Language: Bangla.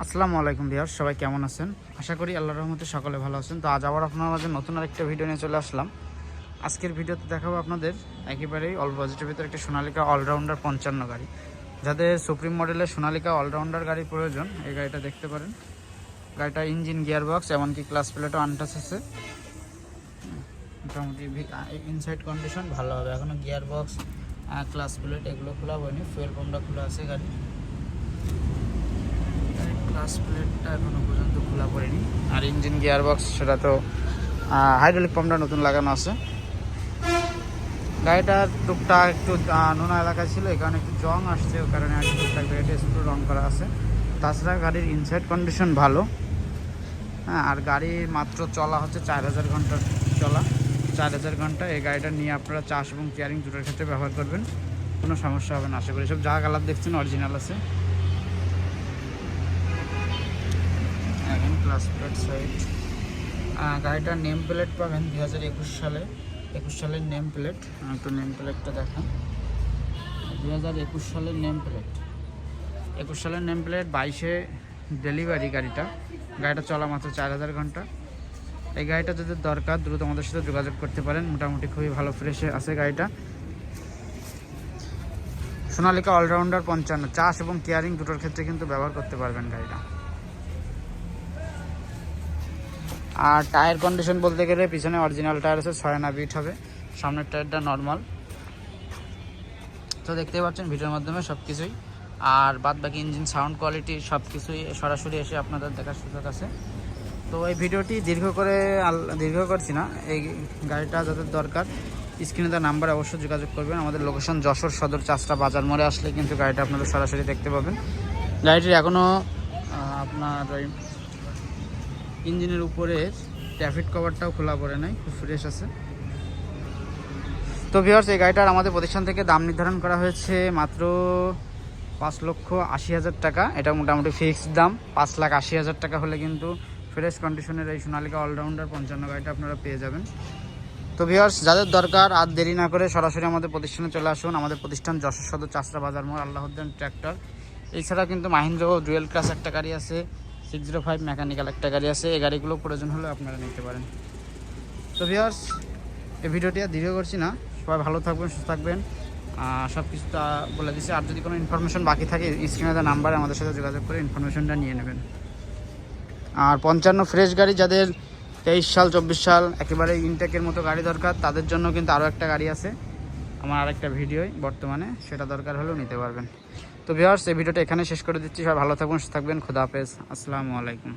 আসসালামু আলাইকুম বিহার সবাই কেমন আছেন? আশা করি আল্লাহর রহমতে সকলে ভালো আছেন। তো আজ আবার আপনার মাঝে নতুন আরেকটা ভিডিও নিয়ে চলে আসলাম। আজকের ভিডিওতে দেখাবো আপনাদের একেবারেই অল বাজেটের ভিতরে একটা সোনালিকা অলরাউন্ডার পঞ্চান্ন গাড়ি। যাদের সুপ্রিম মডেলের সোনালিকা অলরাউন্ডার গাড়ি প্রয়োজন, এই গাড়িটা দেখতে পারেন। গাড়িটা ইঞ্জিন গিয়ার বক্স এমনকি ক্লাস প্লেটও আনটাস আছে। মোটামুটি ইনসাইড কন্ডিশন ভালো হবে। এখনও গিয়ার বক্স ক্লাস প্লেট এগুলো খোলা হয়নি ফুয়েল পাম্পটা খোলা আছে গাড়ি ক্লাস প্লেটটা এখনও পর্যন্ত খোলা পড়েনি। আর ইঞ্জিন গিয়ার বক্স সেটা তো হাইড্রোলিক পাম্পটা নতুন লাগানো আছে। গাড়িটার টুকটাক একটু নোনা এলাকা ছিল কারণে একটু জং আসছে ওই কারণে আর টুকটাক গাড়িটা একটু রং করা আছে। তাছাড়া গাড়ির ইনসাইড কন্ডিশন ভালো। হ্যাঁ আর গাড়ি মাত্র চলা হচ্ছে চার হাজার ঘণ্টার চলা। চার হাজার ঘণ্টা, এই গাড়িটা নিয়ে আপনারা চাষ এবং কেয়ারিং দুটোর ক্ষেত্রে ব্যবহার করবেন। কোনো সমস্যা হবে না, আশা করি। সব যা কালার দেখছেন অরিজিনাল আছে। ক্লাস প্লেট সাইড গাড়িটার নেম প্লেট পাবেন দু হাজার একুশ সালে। একুশ সালের নেম প্লেট একটু নেম প্লেটটা দেখান। দু হাজার একুশ সালের নেম প্লেট একুশ সালের নেম প্লেট বাইশে ডেলিভারি গাড়িটা। গাড়িটা চলা মাত্র চার হাজার ঘণ্টা। এই গাড়িটা যদি দরকার, দ্রুত আমাদের সাথে যোগাযোগ করতে পারেন। মোটামুটি খুবই ভালো ফ্রেশে আছে গাড়িটা। সোনালিকা অলরাউন্ডার পঞ্চান্ন। চাষ এবং কেয়ারিং দুটোর ক্ষেত্রে কিন্তু ব্যবহার করতে পারবেন গাড়িটা। আর টায়ার কন্ডিশন বলতে গেলে পিছনে অরিজিনাল টায়ার আছে, ছয় আনা বিট হবে। সামনের টায়ারটা নর্মাল তো দেখতেই পাচ্ছেন, ভিডিওর মাধ্যমে সব কিছুই আর বাদ বাকি ইঞ্জিন সাউন্ড কোয়ালিটি সব কিছুই সরাসরি এসে আপনাদের দেখার সুযোগ আছে। তো এই ভিডিওটি দীর্ঘ করে দীর্ঘ করছি না। এই গাড়িটা যাদের দরকার স্ক্রিনে তার নাম্বার অবশ্যই যোগাযোগ করবেন। আমাদের লোকেশন যশোর সদর চাষটা বাজার মোড়ে আসলে কিন্তু গাড়িটা আপনারা সরাসরি দেখতে পাবেন। গাড়িটির এখনও আপনার ওই ইঞ্জিনের উপরে ট্যাফিট কভারটাও খোলা পড়ে নাই, খুব ফ্রেশ আছে। তো ভিওর্স এই গাড়িটার আমাদের প্রতিষ্ঠান থেকে দাম নির্ধারণ করা হয়েছে মাত্র পাঁচ লক্ষ আশি হাজার টাকা। এটা মোটামুটি ফিক্সড দাম, পাঁচ লাখ আশি হাজার টাকা হলে কিন্তু ফ্রেশ কন্ডিশনের এই সোনালিকা অলরাউন্ডার পঞ্চান্ন গাড়িটা আপনারা পেয়ে যাবেন। তো ভিওর্স যাদের দরকার আর দেরি না করে সরাসরি আমাদের প্রতিষ্ঠানে চলে আসুন। আমাদের প্রতিষ্ঠান যশোর সদর চাষরা বাজার মোড়, আল্লাহদ্দিন ট্র্যাক্টর এছাড়া কিন্তু মাহিন্দ্র ডুয়েল ক্লাস একটা গাড়ি আছে। সিক্স জিরো ফাইভ মেকানিক্যাল একটা গাড়ি আছে, এই গাড়িগুলো প্রয়োজন হলে আপনারা নিতে পারেন। তো ভিওর্স এই ভিডিওটি আর দীর্ঘ করছি না। সবাই ভালো থাকবেন, সুস্থ থাকবেন। সব কিছু তা বলে দিচ্ছি আর যদি কোনো ইনফরমেশন বাকি থাকে স্ক্রিনে দেওয়া নাম্বারে আমাদের সাথে যোগাযোগ করে ইনফরমেশনটা নিয়ে নেবেন। আর পঞ্চান্ন ফ্রেশ গাড়ি, যাদের তেইশ সাল, চব্বিশ সাল একেবারে ইনটেকের মতো গাড়ি দরকার, তাদের জন্য কিন্তু আরও একটা গাড়ি আছে। আমার আরেকটা ভিডিওই বর্তমানে, সেটা দরকার হলেও নিতে পারবেন। তো ভিউয়ার্স এই ভিডিওটা এখানে শেষ করে দিচ্ছি। সবাই ভালো থাকুন, সুস্থ থাকবেন। খুদা হাফেজ। আসসালামু আলাইকুম।